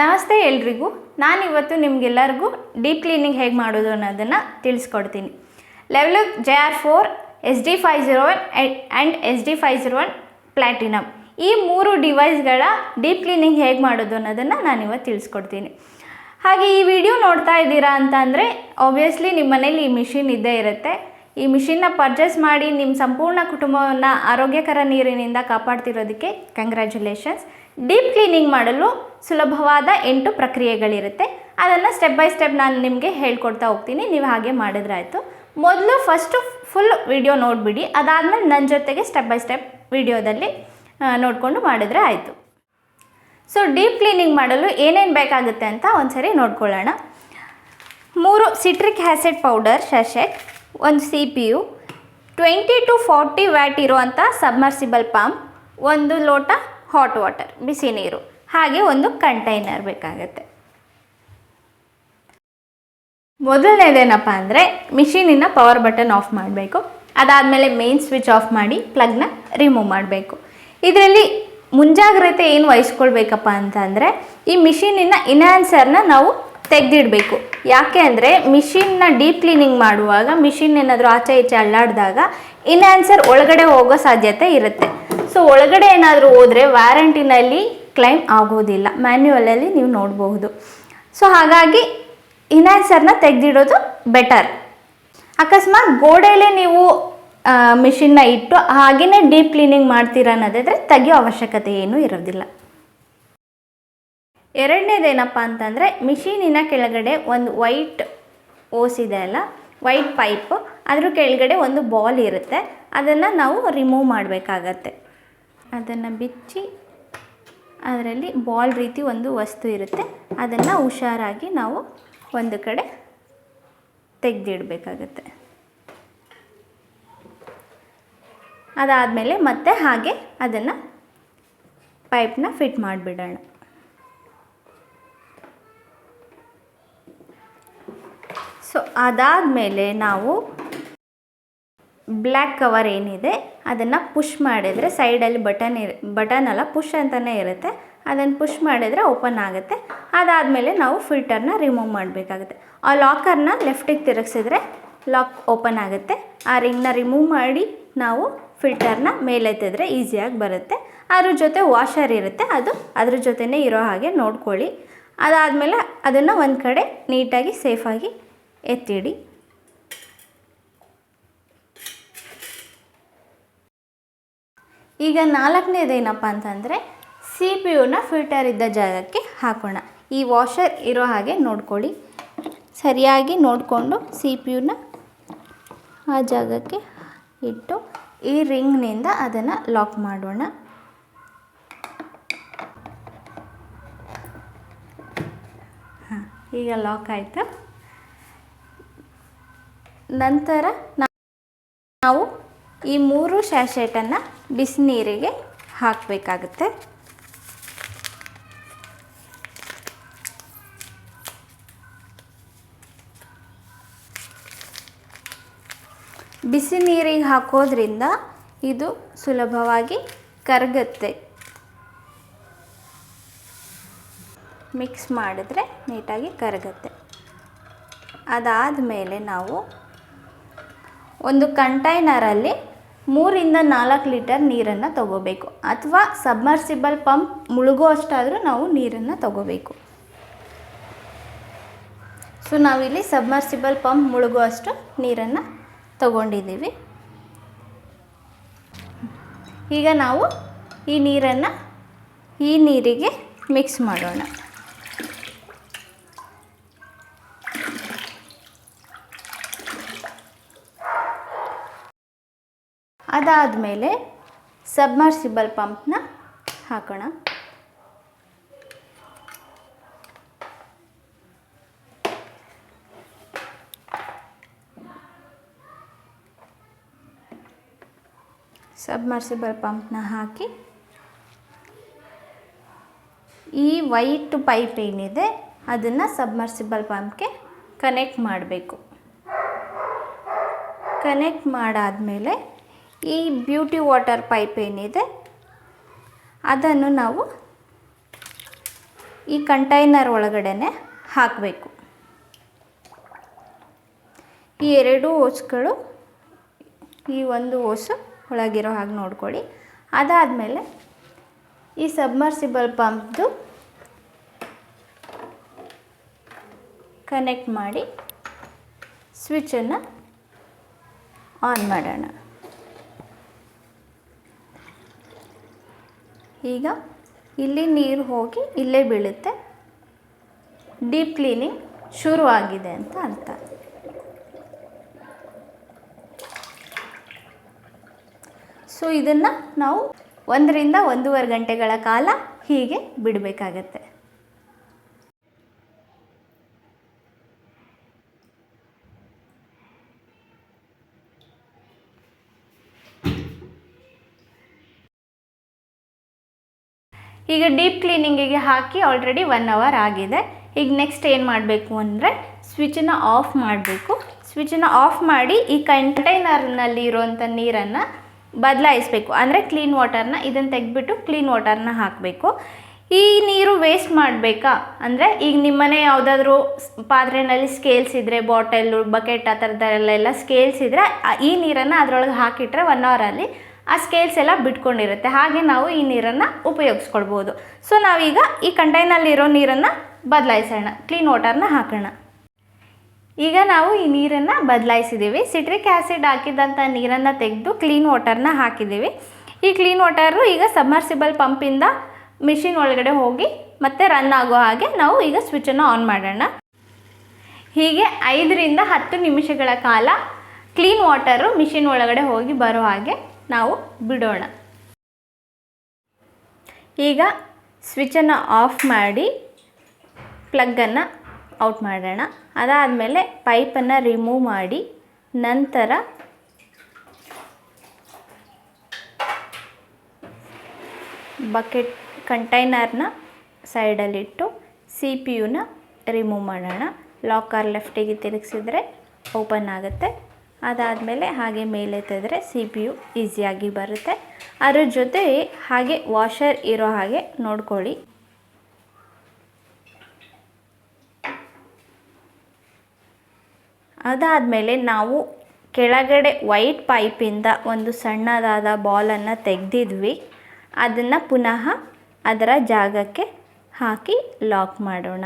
ನಮಸ್ತೆ ಎಲ್ರಿಗೂ. ನಾನಿವತ್ತು ನಿಮಗೆಲ್ಲರಿಗೂ ಡೀಪ್ ಕ್ಲೀನಿಂಗ್ ಹೇಗೆ ಮಾಡೋದು ಅನ್ನೋದನ್ನು ತಿಳಿಸ್ಕೊಡ್ತೀನಿ. Level J R four S D five zero one and S D five zero one platinum ಈ ಮೂರು ಡಿವೈಸ್ಗಳ ಡೀಪ್ ಕ್ಲೀನಿಂಗ್ ಹೇಗೆ ಮಾಡೋದು ಅನ್ನೋದನ್ನು ನಾನಿವತ್ತು ತಿಳಿಸ್ಕೊಡ್ತೀನಿ. ಹಾಗೆ ಈ ವಿಡಿಯೋ ನೋಡ್ತಾ ಇದ್ದೀರಾ ಅಂತ ಅಂದರೆ ಆಬ್ವಿಯಸ್ಲಿ ನಿಮ್ಮ ಮನೇಲಿ ಈ ಮಿಷಿನ್ ಇದ್ದೇ ಇರುತ್ತೆ. ಈ ಮಿಷಿನ್ನ ಪರ್ಚೇಸ್ ಮಾಡಿ ನಿಮ್ಮ ಸಂಪೂರ್ಣ ಕುಟುಂಬವನ್ನು ಆರೋಗ್ಯಕರ ನೀರಿನಿಂದ ಕಾಪಾಡ್ತಿರೋದಕ್ಕೆ ಕಂಗ್ರ್ಯಾಚುಲೇಷನ್ಸ್ ಡೀಪ್ ಕ್ಲೀನಿಂಗ್ ಮಾಡಲು ಸುಲಭವಾದ ಎಂಟು ಪ್ರಕ್ರಿಯೆಗಳಿರುತ್ತೆ. ಅದನ್ನು ಸ್ಟೆಪ್ ಬೈ ಸ್ಟೆಪ್ ನಾನು ನಿಮಗೆ ಹೇಳ್ಕೊಡ್ತಾ ಹೋಗ್ತೀನಿ. ನೀವು ಹಾಗೆ ಮಾಡಿದ್ರಾಯಿತು. ಮೊದಲು ಫಸ್ಟು ಫುಲ್ ವಿಡಿಯೋ ನೋಡಿಬಿಡಿ. ಅದಾದಮೇಲೆ ನನ್ನ ಜೊತೆಗೆ ಸ್ಟೆಪ್ ಬೈ ಸ್ಟೆಪ್ ವಿಡಿಯೋದಲ್ಲಿ ನೋಡಿಕೊಂಡು ಮಾಡಿದ್ರೆ ಆಯಿತು ಸೊ ಡೀಪ್ ಕ್ಲೀನಿಂಗ್ ಮಾಡಲು ಏನೇನು ಬೇಕಾಗುತ್ತೆ ಅಂತ ಒಂದ್ಸರಿ ನೋಡ್ಕೊಳ್ಳೋಣ. ಮೂರು ಸಿಟ್ರಿಕ್ ಆ್ಯಸಿಡ್ ಪೌಡರ್ ಶಶೆಟ್ ಒಂದು C P U twenty two forty watt ಇರುವಂಥ ಸಬ್ಮರ್ಸಿಬಲ್ ಪಂಪ್ ಒಂದು ಲೋಟ ಹಾಟ್ ವಾಟರ್ ಬಿಸಿ ನೀರು. ಹಾಗೆ ಒಂದು ಕಂಟೈನರ್ ಬೇಕಾಗುತ್ತೆ. ಮೊದಲನೇದೇನಪ್ಪ ಅಂದರೆ ಮಿಷಿನಿನ ಪವರ್ ಬಟನ್ ಆಫ್ ಮಾಡಬೇಕು. ಅದಾದಮೇಲೆ ಮೇನ್ ಸ್ವಿಚ್ ಆಫ್ ಮಾಡಿ ಪ್ಲಗ್ನ ರಿಮೂವ್ ಮಾಡಬೇಕು. ಇದರಲ್ಲಿ ಮುಂಜಾಗ್ರತೆ ಏನು ವಹಿಸ್ಕೊಳ್ಬೇಕಪ್ಪ ಅಂತಂದರೆ ಈ ಮಿಷಿನಿನ ಇನ್ಯಾನ್ಸರ್ನ ನಾವು ತೆಗೆದಿಡಬೇಕು. ಯಾಕೆ ಅಂದರೆ ಮಿಷಿನ್ನ ಡೀಪ್ ಕ್ಲೀನಿಂಗ್ ಮಾಡುವಾಗ ಮಿಷಿನ್ ಏನಾದರೂ ಆಚೆ ಈಚೆ ಅಲ್ಲಾಡಿದಾಗ ಇನ್ಯಾನ್ಸರ್ ಒಳಗಡೆ ಹೋಗೋ ಸಾಧ್ಯತೆ ಇರುತ್ತೆ. ಸೊ ಒಳಗಡೆ ಏನಾದರೂ ಹೋದರೆ ವ್ಯಾರಂಟಿನಲ್ಲಿ ಕ್ಲೈಮ್ ಆಗೋದಿಲ್ಲ. ಮ್ಯಾನ್ಯುವಲಲ್ಲಿ ನೀವು ನೋಡಬಹುದು. ಸೊ ಹಾಗಾಗಿ ಇನ್ಯಾನ್ಸರ್ನ ತೆಗೆದಿಡೋದು ಬೆಟರ್. ಅಕಸ್ಮಾತ್ ಗೋಡೆಯಲ್ಲಿ ನೀವು ಮಿಷಿನ್ನ ಇಟ್ಟು ಹಾಗೆಯೇ ಡೀಪ್ ಕ್ಲೀನಿಂಗ್ ಮಾಡ್ತೀರಾ ಅನ್ನೋದಾದರೆ ತೆಗಿಯೋ ಅವಶ್ಯಕತೆ ಏನೂ ಇರೋದಿಲ್ಲ. ಎರಡನೇದೇನಪ್ಪ ಅಂತಂದರೆ ಮಿಷಿನಿನ ಕೆಳಗಡೆ ಒಂದು ವೈಟ್ ಓಸ್ ಇದೆ ಅಲ್ಲ, ವೈಟ್ ಪೈಪ್, ಅದ್ರ ಕೆಳಗಡೆ ಒಂದು ಬಾಲ್ ಇರುತ್ತೆ. ಅದನ್ನು ನಾವು ರಿಮೂವ್ ಮಾಡಬೇಕಾಗತ್ತೆ. ಅದನ್ನು ಬಿಚ್ಚಿ ಅದರಲ್ಲಿ ಬಾಲ್ ರೀತಿ ಒಂದು ವಸ್ತು ಇರುತ್ತೆ. ಅದನ್ನು ಹುಷಾರಾಗಿ ನಾವು ಒಂದು ಕಡೆ ತೆಗೆದಿಡಬೇಕಾಗತ್ತೆ. ಅದಾದಮೇಲೆ ಮತ್ತೆ ಹಾಗೆ ಅದನ್ನು ಪೈಪ್ನ ಫಿಟ್ ಮಾಡಿಬಿಡೋಣ. ಸೊ ಅದಾದಮೇಲೆ ನಾವು ಬ್ಲ್ಯಾಕ್ ಕವರ್ ಏನಿದೆ, ಅದನ್ನು ಪುಷ್ ಮಾಡಿದರೆ ಸೈಡಲ್ಲಿ ಬಟನ್ ಇರ್, ಬಟನ್ ಅಲ್ಲ, ಪುಷ್ ಅಂತಲೇ ಇರುತ್ತೆ. ಅದನ್ನು ಪುಷ್ ಮಾಡಿದರೆ ಓಪನ್ ಆಗುತ್ತೆ. ಅದಾದಮೇಲೆ ನಾವು ಫಿಲ್ಟರ್ನ ರಿಮೂವ್ ಮಾಡಬೇಕಾಗುತ್ತೆ. ಆ ಲಾಕರ್ನ ಲೆಫ್ಟಿಗೆ ತಿರುಗಿಸಿದ್ರೆ ಲಾಕ್ ಓಪನ್ ಆಗುತ್ತೆ. ಆ ರಿಂಗ್ನ ರಿಮೂವ್ ಮಾಡಿ ನಾವು ಫಿಲ್ಟರ್ನ ಮೇಲೆತ್ತಿದ್ರೆ ಈಸಿಯಾಗಿ ಬರುತ್ತೆ. ಅದ್ರ ಜೊತೆ ವಾಷರ್ ಇರುತ್ತೆ. ಅದು ಅದ್ರ ಜೊತೆನೇ ಇರೋ ಹಾಗೆ ನೋಡ್ಕೊಳ್ಳಿ. ಅದಾದಮೇಲೆ ಅದನ್ನು ಒಂದು ಕಡೆ ನೀಟಾಗಿ ಸೇಫಾಗಿ ಎತ್ತಿಡಿ. ಈಗ ನಾಲ್ಕನೇದೇನಪ್ಪ ಅಂತಂದರೆ ಸಿ ಪಿ ಯುನ ಫಿಲ್ಟರ್ ಇದ್ದ ಜಾಗಕ್ಕೆ ಹಾಕೋಣ. ಈ ವಾಷರ್ ಇರೋ ಹಾಗೆ ನೋಡ್ಕೊಳ್ಳಿ. ಸರಿಯಾಗಿ ನೋಡಿಕೊಂಡು ಸಿ ಪಿ ಯುನ ಆ ಜಾಗಕ್ಕೆ ಇಟ್ಟು ಈ ರಿಂಗ್ನಿಂದ ಅದನ್ನು ಲಾಕ್ ಮಾಡೋಣ. ಹಾಂ, ಈಗ ಲಾಕ್ ಆಯಿತು. ನಂತರ ಈ ಮೂರು ಸ್ಯಾಶೆಟನ್ನು ಬಿಸಿನೀರಿಗೆ ಹಾಕಬೇಕಾಗುತ್ತೆ. ಬಿಸಿ ನೀರಿಗೆ ಹಾಕೋದ್ರಿಂದ ಇದು ಸುಲಭವಾಗಿ ಕರಗುತ್ತೆ. ಮಿಕ್ಸ್ ಮಾಡಿದ್ರೆ ನೀಟಾಗಿ ಕರಗುತ್ತೆ. ಅದಾದ ಮೇಲೆ ನಾವು ಒಂದು ಕಂಟೈನರಲ್ಲಿ ಮೂರಿಂದ ನಾಲ್ಕು ಲೀಟರ್ ನೀರನ್ನು ತಗೋಬೇಕು. ಅಥವಾ ಸಬ್ಮರ್ಸಿಬಲ್ ಪಂಪ್ ಮುಳುಗೋ ಅಷ್ಟಾದರೂ ನಾವು ನೀರನ್ನು ತಗೋಬೇಕು. ಸೊ, ನಾವಿಲ್ಲಿ ಸಬ್ಮರ್ಸಿಬಲ್ ಪಂಪ್ ಮುಳುಗೋ ಅಷ್ಟು ನೀರನ್ನು ತಗೊಂಡಿದ್ದೀವಿ. ಈಗ ನಾವು ಈ ನೀರನ್ನು ಈ ನೀರಿಗೆ ಮಿಕ್ಸ್ ಮಾಡೋಣ. ಅದಾದಮೇಲೆ ಸಬ್ಮರ್ಸಿಬಲ್ ಪಂಪ್ನ ಹಾಕೋಣ. ಸಬ್ಮರ್ಸಿಬಲ್ ಪಂಪ್ನ ಹಾಕಿ. ಈ ವೈಟ್ ಪೈಪ್ ಏನಿದೆ, ಅದನ್ನು ಸಬ್ಮರ್ಸಿಬಲ್ ಪಂಪ್ಗೆ ಕನೆಕ್ಟ್ ಮಾಡಬೇಕು. ಕನೆಕ್ಟ್ ಮಾಡಾದಮೇಲೆ ಈ ಬ್ಯೂಟಿ ವಾಟರ್ ಪೈಪ್ ಏನಿದೆ, ಅದನ್ನು ನಾವು ಈ ಕಂಟೈನರ್ ಒಳಗಡೆ ಹಾಕಬೇಕು. ಈ ಎರಡು ಓಸ್ಗಳು, ಈ ಒಂದು ಓಸು ಒಳಗಿರೋ ಹಾಗೆ ನೋಡ್ಕೊಳ್ಳಿ. ಅದಾದಮೇಲೆ ಈ ಸಬ್ಮರ್ಸಿಬಲ್ ಪಂಪ್ದು ಕನೆಕ್ಟ್ ಮಾಡಿ ಸ್ವಿಚ್ಚನ್ನು ಆನ್ ಮಾಡೋಣ. ಈಗ ಇಲ್ಲಿ ನೀರು ಹೋಗಿ ಇಲ್ಲೇ ಬೀಳುತ್ತೆ. ಡೀಪ್ ಕ್ಲೀನಿಂಗ್ ಶುರುವಾಗಿದೆ ಅಂತ ಅರ್ಥ. ಸೊ ಇದನ್ನು ನಾವು ಒಂದರಿಂದ ಒಂದೂವರೆ ಗಂಟೆಗಳ ಕಾಲ ಹೀಗೆ ಬಿಡಬೇಕಾಗತ್ತೆ. ಈಗ ಡೀಪ್ ಕ್ಲೀನಿಂಗಿಗೆ ಹಾಕಿ ಆಲ್ರೆಡಿ ಒನ್ ಅವರ್ ಆಗಿದೆ. ಈಗ ನೆಕ್ಸ್ಟ್ ಏನು ಮಾಡಬೇಕು ಅಂದರೆ ಸ್ವಿಚ್ನ ಆಫ್ ಮಾಡಬೇಕು. ಸ್ವಿಚ್ಚನ್ನು ಆಫ್ ಮಾಡಿ ಈ ಕಂಟೈನರ್ನಲ್ಲಿ ಇರುವಂಥ ನೀರನ್ನು ಬದಲಾಯಿಸಬೇಕು. ಅಂದರೆ ಕ್ಲೀನ್ ವಾಟರ್ನ ಇದನ್ನು ತೆಗೆದ್ಬಿಟ್ಟು ಕ್ಲೀನ್ ವಾಟರ್ನ ಹಾಕಬೇಕು. ಈ ನೀರು ವೇಸ್ಟ್ ಮಾಡಬೇಕಾ? ಅಂದರೆ ಈಗ ನಿಮ್ಮನೆ ಯಾವುದಾದ್ರೂ ಪಾತ್ರೆನಲ್ಲಿ ಸ್ಕೇಲ್ಸ್ ಇದ್ದರೆ ಬಾಟಲ್ಲು ಬಕೆಟ್ ಆ ಥರದಲ್ಲೆಲ್ಲ ಸ್ಕೇಲ್ಸ್ ಇದ್ದರೆ ಈ ನೀರನ್ನು ಅದರೊಳಗೆ ಹಾಕಿಟ್ರೆ ಒನ್ ಅವರಲ್ಲಿ ಆ ಸ್ಕೇಲ್ಸ್ ಎಲ್ಲ ಬಿಟ್ಕೊಂಡಿರುತ್ತೆ. ಹಾಗೆ ನಾವು ಈ ನೀರನ್ನು ಉಪಯೋಗಿಸ್ಕೊಳ್ಬೋದು. ಸೊ ನಾವೀಗ ಈ ಕಂಟೈನಲ್ಲಿರೋ ನೀರನ್ನು ಬದಲಾಯಿಸೋಣ. ಕ್ಲೀನ್ ವಾಟರ್ನ ಹಾಕೋಣ. ಈಗ ನಾವು ಈ ನೀರನ್ನು ಬದಲಾಯಿಸಿದ್ದೀವಿ. ಸಿಟ್ರಿಕ್ ಆ್ಯಸಿಡ್ ಹಾಕಿದಂಥ ನೀರನ್ನು ತೆಗೆದು ಕ್ಲೀನ್ ವಾಟರ್ನ ಹಾಕಿದ್ದೀವಿ. ಈ ಕ್ಲೀನ್ ವಾಟರು ಈಗ ಸಬ್ಮರ್ಸಿಬಲ್ ಪಂಪಿಂದ ಮಿಷಿನ್ ಒಳಗಡೆ ಹೋಗಿ ಮತ್ತೆ ರನ್ ಆಗೋ ಹಾಗೆ ನಾವು ಈಗ ಸ್ವಿಚ್ಚನ್ನು ಆನ್ ಮಾಡೋಣ. ಹೀಗೆ ಐದರಿಂದ ಹತ್ತು ನಿಮಿಷಗಳ ಕಾಲ ಕ್ಲೀನ್ ವಾಟರು ಮಿಷಿನ್ ಒಳಗಡೆ ಹೋಗಿ ಬರೋ ಹಾಗೆ ನಾವು ಬಿಡೋಣ. ಈಗ ಸ್ವಿಚ್ಚನ್ನು ಆಫ್ ಮಾಡಿ ಪ್ಲಗ್ಗನ್ನು ಔಟ್ ಮಾಡೋಣ. ಅದಾದಮೇಲೆ ಪೈಪನ್ನು ರಿಮೂವ್ ಮಾಡಿ ನಂತರ ಬಕೆಟ್ ಕಂಟೈನರ್ನ ಸೈಡಲ್ಲಿಟ್ಟು ಸಿ ಪಿ ಯುನ ರಿಮೂವ್ ಮಾಡೋಣ. ಲಾಕರ್ ಲೆಫ್ಟಿಗೆ ತಿರುಗಿಸಿದ್ರೆ ಓಪನ್ ಆಗುತ್ತೆ. ಅದಾದಮೇಲೆ ಹಾಗೆ ಮೇಲೆ ತೆಗೆದ್ರೆ ಸಿ ಪಿ ಯು ಈಸಿಯಾಗಿ ಬರುತ್ತೆ. ಅದ್ರ ಜೊತೆ ಹಾಗೆ ವಾಷರ್ ಇರೋ ಹಾಗೆ ನೋಡ್ಕೊಳ್ಳಿ. ಅದಾದಮೇಲೆ ನಾವು ಕೆಳಗಡೆ ವೈಟ್ ಪೈಪಿಂದ ಒಂದು ಸಣ್ಣದಾದ ಬಾಲನ್ನು ತೆಗೆದಿದ್ವಿ. ಅದನ್ನು ಪುನಃ ಅದರ ಜಾಗಕ್ಕೆ ಹಾಕಿ ಲಾಕ್ ಮಾಡೋಣ.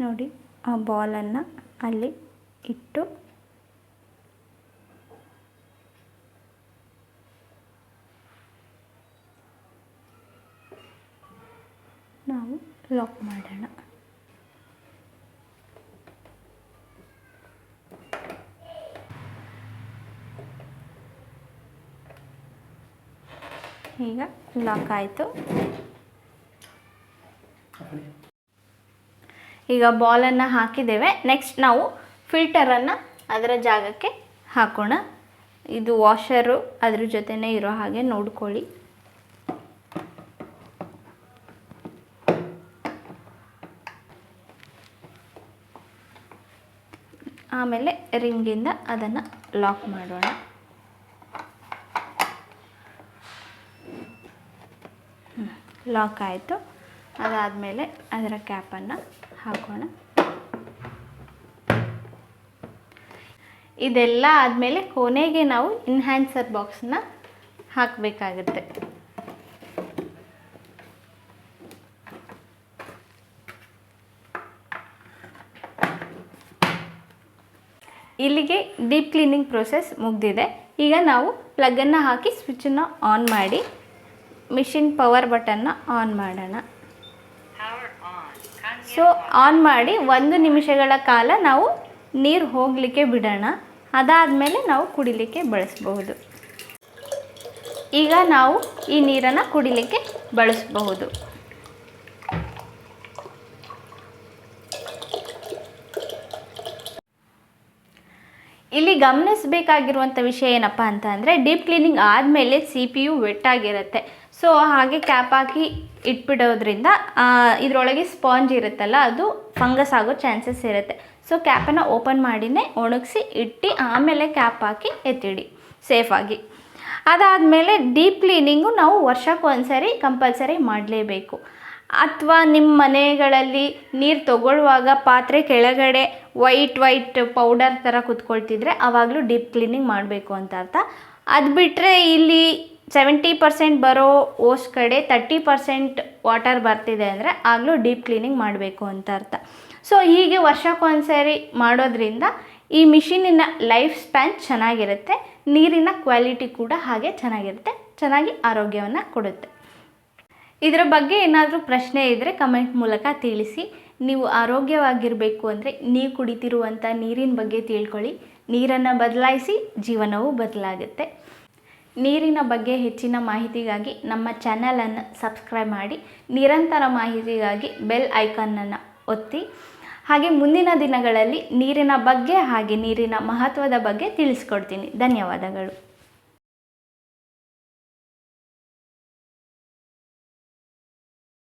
ನೋಡಿ. ಆ ಬಾಲನ್ನು ಅಲ್ಲಿ ಇಟ್ಟು ನಾವು ಲಾಕ್ ಮಾಡೋಣ. ಈಗ ಲಾಕ್ ಆಯಿತು. ಈಗ ಬಾಲನ್ನು ಹಾಕಿದ್ದೇವೆ. ನೆಕ್ಸ್ಟ್ ನಾವು ಫಿಲ್ಟರನ್ನು ಅದರ ಜಾಗಕ್ಕೆ ಹಾಕೋಣ. ಇದು ವಾಷರು ಅದ್ರ ಜೊತೆನೇ ಇರೋ ಹಾಗೆ ನೋಡ್ಕೊಳ್ಳಿ. ಆಮೇಲೆ ರಿಂಗಿಂದ ಅದನ್ನು ಲಾಕ್ ಮಾಡೋಣ. ಲಾಕ್ ಆಯಿತು. ಅದಾದಮೇಲೆ ಅದರ ಕ್ಯಾಪನ್ನು ಹಾಕೋಣ. ಇದೆಲ್ಲ ಆದಮೇಲೆ ಕೊನೆಗೆ ನಾವು ಇನ್ಹ್ಯಾನ್ಸರ್ ಬಾಕ್ಸ್ನ ಹಾಕಬೇಕಾಗುತ್ತೆ. ಇಲ್ಲಿಗೆ ಡೀಪ್ ಕ್ಲೀನಿಂಗ್ ಪ್ರೊಸೆಸ್ ಮುಗಿದಿದೆ. ಈಗ ನಾವು ಪ್ಲಗ್ಗನ್ನು ಹಾಕಿ ಸ್ವಿಚ್ಚನ್ನು ಆನ್ ಮಾಡಿ ಮಿಷಿನ್ ಪವರ್ ಬಟನ್ನ ಆನ್ ಮಾಡೋಣ. ಸೊ ಆನ್ ಮಾಡಿ ಒಂದು ನಿಮಿಷಗಳ ಕಾಲ ನಾವು ನೀರು ಹೋಗಲಿಕ್ಕೆ ಬಿಡೋಣ. ಅದಾದಮೇಲೆ ನಾವು ಕುಡಿಲಿಕ್ಕೆ ಬಳಸಬಹುದು. ಈಗ ನಾವು ಈ ನೀರನ್ನು ಕುಡಿಲಿಕ್ಕೆ ಬಳಸಬಹುದು. ಇಲ್ಲಿ ಗಮನಿಸಬೇಕಾಗಿರುವಂಥ ವಿಷಯ ಏನಪ್ಪ ಅಂತ ಅಂದರೆ, ಡೀಪ್ ಕ್ಲೀನಿಂಗ್ ಆದಮೇಲೆ ಸಿ ಪಿ ಯು ವೆಟ್ಟಾಗಿರುತ್ತೆ. ಸೊ ಹಾಗೆ ಕ್ಯಾಪ್ ಹಾಕಿ ಇಟ್ಬಿಡೋದ್ರಿಂದ ಇದರೊಳಗೆ ಸ್ಪಾಂಜ್ ಇರುತ್ತಲ್ಲ, ಅದು ಫಂಗಸ್ ಆಗೋ ಚಾನ್ಸಸ್ ಇರುತ್ತೆ. ಸೊ ಕ್ಯಾಪನ್ನು ಓಪನ್ ಮಾಡಿನೇ ಒಣಗಿಸಿ ಇಟ್ಟು ಆಮೇಲೆ ಕ್ಯಾಪ್ ಹಾಕಿ ಎತ್ತಿಡಿ ಸೇಫಾಗಿ ಅದಾದಮೇಲೆ ಡೀಪ್ ಕ್ಲೀನಿಂಗು ನಾವು ವರ್ಷಕ್ಕೊಂದ್ಸರಿ ಕಂಪಲ್ಸರಿ ಮಾಡಲೇಬೇಕು. ಅಥವಾ ನಿಮ್ಮ ಮನೆಗಳಲ್ಲಿ ನೀರು ತಗೊಳ್ಳುವಾಗ ಪಾತ್ರೆ ಕೆಳಗಡೆ ವೈಟ್ ವೈಟ್ ಪೌಡರ್ ಥರ ಕುತ್ಕೊಳ್ತಿದ್ರೆ ಆವಾಗಲೂ ಡೀಪ್ ಕ್ಲೀನಿಂಗ್ ಮಾಡಬೇಕು ಅಂತ ಅರ್ಥ. ಅದು ಬಿಟ್ಟರೆ ಇಲ್ಲಿ ಸೆವೆಂಟಿ ಪರ್ಸೆಂಟ್ ಬರೋ ಓಸ್ ಕಡೆ ತರ್ಟಿ ಪರ್ಸೆಂಟ್ ವಾಟರ್ ಬರ್ತಿದೆ ಅಂದರೆ ಆಗಲೂ ಡೀಪ್ ಕ್ಲೀನಿಂಗ್ ಮಾಡಬೇಕು ಅಂತ ಅರ್ಥ. ಸೊ ಹೀಗೆ ವರ್ಷಕ್ಕೊಂದ್ಸರಿ ಮಾಡೋದ್ರಿಂದ ಈ ಮಿಷಿನಿನ ಲೈಫ್ ಸ್ಪ್ಯಾನ್ ಚೆನ್ನಾಗಿರುತ್ತೆ, ನೀರಿನ ಕ್ವಾಲಿಟಿ ಕೂಡ ಹಾಗೆ ಚೆನ್ನಾಗಿರುತ್ತೆ, ಚೆನ್ನಾಗಿ ಆರೋಗ್ಯವನ್ನು ಕೊಡುತ್ತೆ. ಇದರ ಬಗ್ಗೆ ಏನಾದರೂ ಪ್ರಶ್ನೆ ಇದ್ದರೆ ಕಮೆಂಟ್ ಮೂಲಕ ತಿಳಿಸಿ. ನೀವು ಆರೋಗ್ಯವಾಗಿರಬೇಕು ಅಂದರೆ ನೀವು ಕುಡಿತಿರುವಂಥ ನೀರಿನ ಬಗ್ಗೆ ತಿಳ್ಕೊಳ್ಳಿ. ನೀರನ್ನು ಬದಲಾಯಿಸಿ ಜೀವನವೂ ಬದಲಾಗುತ್ತೆ. ನೀರಿನ ಬಗ್ಗೆ ಹೆಚ್ಚಿನ ಮಾಹಿತಿಗಾಗಿ ನಮ್ಮ ಚಾನಲನ್ನು ಸಬ್ಸ್ಕ್ರೈಬ್ ಮಾಡಿ, ನಿರಂತರ ಮಾಹಿತಿಗಾಗಿ ಬೆಲ್ ಐಕಾನನ್ನು ಒತ್ತಿ. ಹಾಗೆ ಮುಂದಿನ ದಿನಗಳಲ್ಲಿ ನೀರಿನ ಬಗ್ಗೆ ಹಾಗೆ ನೀರಿನ ಮಹತ್ವದ ಬಗ್ಗೆ ತಿಳಿಸ್ಕೊಡ್ತೀನಿ. ಧನ್ಯವಾದಗಳು.